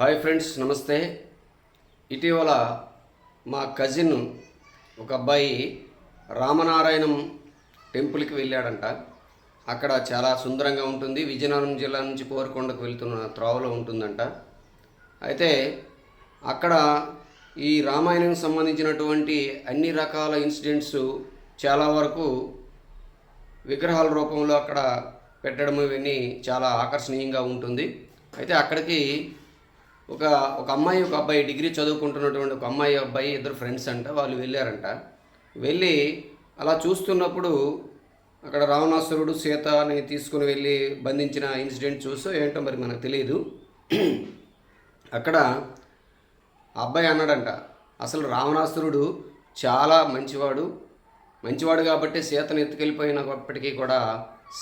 Hi friends నమస్తే. ఇటీవల మా కజిన్ ఒక అబ్బాయి రామనారాయణం టెంపుల్కి వెళ్ళాడంట. అక్కడ చాలా సుందరంగా ఉంటుంది. విజయనగరం జిల్లా నుంచి కోరికొండకు వెళ్తున్న త్రోవలో ఉంటుందంట. అయితే అక్కడ ఈ రామాయణం సంబంధించినటువంటి అన్ని రకాల ఇన్సిడెంట్స్ చాలా వరకు విగ్రహాల రూపంలో అక్కడ పెట్టడం ఇవన్నీ చాలా ఆకర్షణీయంగా ఉంటుంది. అయితే అక్కడికి ఒక ఒక అమ్మాయి ఒక అబ్బాయి డిగ్రీ చదువుకుంటున్నటువంటి ఒక అమ్మాయి అబ్బాయి ఇద్దరు ఫ్రెండ్స్ అంట వాళ్ళు వెళ్ళారంట. వెళ్ళి అలా చూస్తున్నప్పుడు అక్కడ రావణాసురుడు సీతని తీసుకుని వెళ్ళి బంధించిన ఇన్సిడెంట్ చూసో ఏంటో మరి మనకు తెలియదు. అక్కడ అబ్బాయి అన్నాడంట అసలు రావణాసురుడు చాలా మంచివాడు. మంచివాడు కాబట్టి సీతను ఎత్తుకెళ్ళిపోయినప్పటికీ కూడా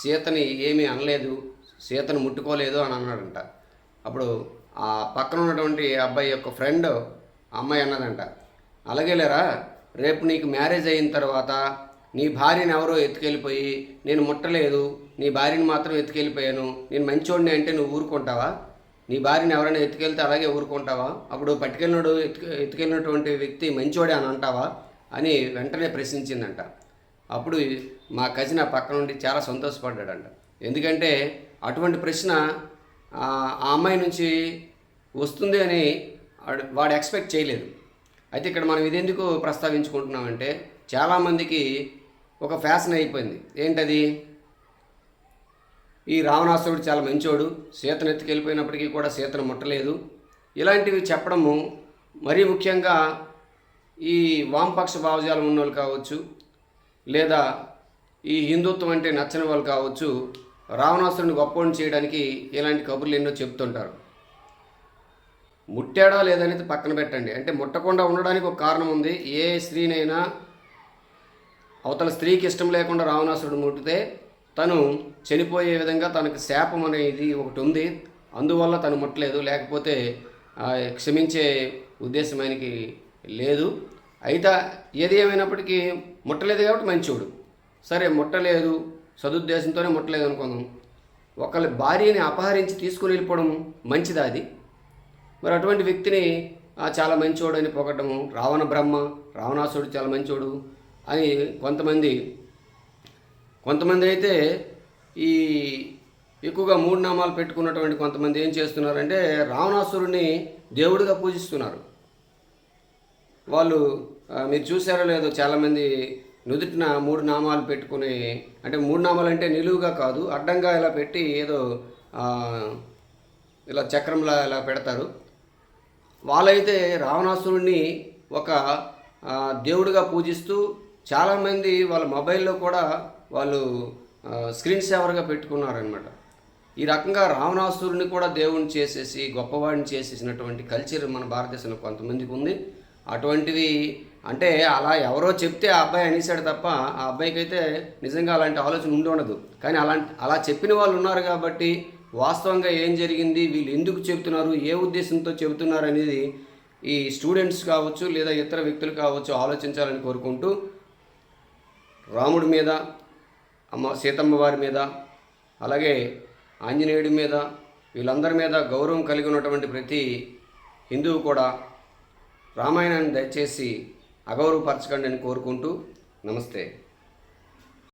సీతని ఏమీ అనలేదు సీతను ముట్టుకోలేదు అని అన్నాడంట. అప్పుడు ఆ పక్కన ఉన్నటువంటి అబ్బాయి యొక్క ఫ్రెండ్ అమ్మాయి అన్నదంట. అలాగే లేరా రేపు నీకు మ్యారేజ్ అయిన తర్వాత నీ భార్యని ఎవరో ఎత్తుకెళ్ళిపోయి నేను ముట్టలేదు నీ భార్యని మాత్రం ఎత్తుకెళ్ళిపోయాను నేను మంచోడిని అంటే నువ్వు ఊరుకుంటావా? నీ భార్యని ఎవరైనా ఎత్తుకెళ్తే అలాగే ఊరుకుంటావా? అప్పుడు పట్టుకెళ్ళినడు ఎత్తు ఎత్తుకెళ్ళినటువంటి వ్యక్తి మంచోడే అని అంటావా? అని వెంటనే ప్రశ్నించిందంట. అప్పుడు మా కజిన్ ఆ పక్క నుండి చాలా సంతోషపడ్డాడంట. ఎందుకంటే అటువంటి ప్రశ్న ఆ అమ్మాయి నుంచి వస్తుంది అని వాడు వాడు ఎక్స్పెక్ట్ చేయలేదు. అయితే ఇక్కడ మనం ఇదెందుకు ప్రస్తావించుకుంటున్నామంటే చాలామందికి ఒక ఫ్యాషన్ అయిపోయింది. ఏంటది? ఈ రావణాసురుడు చాలా మంచోడు. సీతను ఎత్తుకెళ్ళిపోయినప్పటికీ కూడా సీతను ముట్టలేదు. ఇలాంటివి చెప్పడము మరీ ముఖ్యంగా ఈ వామపక్ష భావజాలం ఉన్న వాళ్ళు కావచ్చు లేదా ఈ హిందుత్వం అంటే నచ్చని వాళ్ళు కావచ్చు రావణాసురుని గొప్పని చేయడానికి ఇలాంటి కబుర్లు ఎన్నో చెప్తుంటారు ముట్టాడా లేదనేది పక్కన పెట్టండి. అంటే ముట్టకుండా ఉండడానికి ఒక కారణం ఉంది. ఏ స్త్రీనైనా అవతల స్త్రీకి ఇష్టం లేకుండా రావణాసురుడు ముట్టితే తను చనిపోయే విధంగా తనకు శాపం అనేది ఒకటి ఉంది. అందువల్ల తను ముట్టలేదు. లేకపోతే క్షమించే ఉద్దేశం ఆయనకి లేదు. అయితే ఏది ఏమైనప్పటికీ ముట్టలేదు కాబట్టి మంచోడు. సరే ముట్టలేదు. సదుద్దేశంతోనే ముట్టలేదు అనుకుందాం. ఒకళ్ళ భార్యని అపహరించి తీసుకుని వెళ్ళిపోవడం మంచిదా అది? మరి అటువంటి వ్యక్తిని చాలా మంచివాడు అని పొగడము రావణ బ్రహ్మ రావణాసుడు చాలా మంచివాడు అని కొంతమంది కొంతమంది అయితే ఈ ఎక్కువగా మూడు నామాలు పెట్టుకున్నటువంటి కొంతమంది ఏం చేస్తున్నారంటే రావణాసురుడిని దేవుడిగా పూజిస్తున్నారు. వాళ్ళు మీరు చూసారో లేదో చాలామంది నుదుటిన మూడు నామాలు పెట్టుకుని అంటే మూడు నామాలు అంటే నిలువుగా కాదు అడ్డంగా ఇలా పెట్టి ఏదో ఇలా చక్రంలా ఇలా పెడతారు. వాళ్ళైతే రావణాసురుడిని ఒక దేవుడిగా పూజిస్తూ చాలామంది వాళ్ళ మొబైల్లో కూడా వాళ్ళు స్క్రీన్ సేవర్గా పెట్టుకున్నారనమాట ఈ రకంగా రావణాసురుని కూడా దేవుణ్ణి చేసేసి గొప్పవాడిని చేసేసినటువంటి కల్చర్ మన భారతదేశంలో కొంతమందికి ఉంది. అటువంటివి అంటే అలా ఎవరో చెప్తే ఆ అబ్బాయి అనేసాడు తప్ప ఆ అబ్బాయికి అయితే నిజంగా అలాంటి ఆలోచన ఉండి ఉండదు. కానీ అలాంటి అలా చెప్పిన వాళ్ళు ఉన్నారు కాబట్టి వాస్తవంగా ఏం జరిగింది వీళ్ళు ఎందుకు చెబుతున్నారు ఏ ఉద్దేశంతో చెబుతున్నారు అనేది ఈ స్టూడెంట్స్ కావచ్చు లేదా ఇతర వ్యక్తులు కావచ్చు ఆలోచించాలని కోరుకుంటూ రాముడి మీద అమ్మ సీతమ్మ వారి మీద అలాగే ఆంజనేయుడి మీద వీళ్ళందరి మీద గౌరవం కలిగి ఉన్నటువంటి ప్రతి హిందువు కూడా రామాయణాన్ని దయచేసి అగౌరవపరచకండి అని కోరుకుంటూ నమస్తే.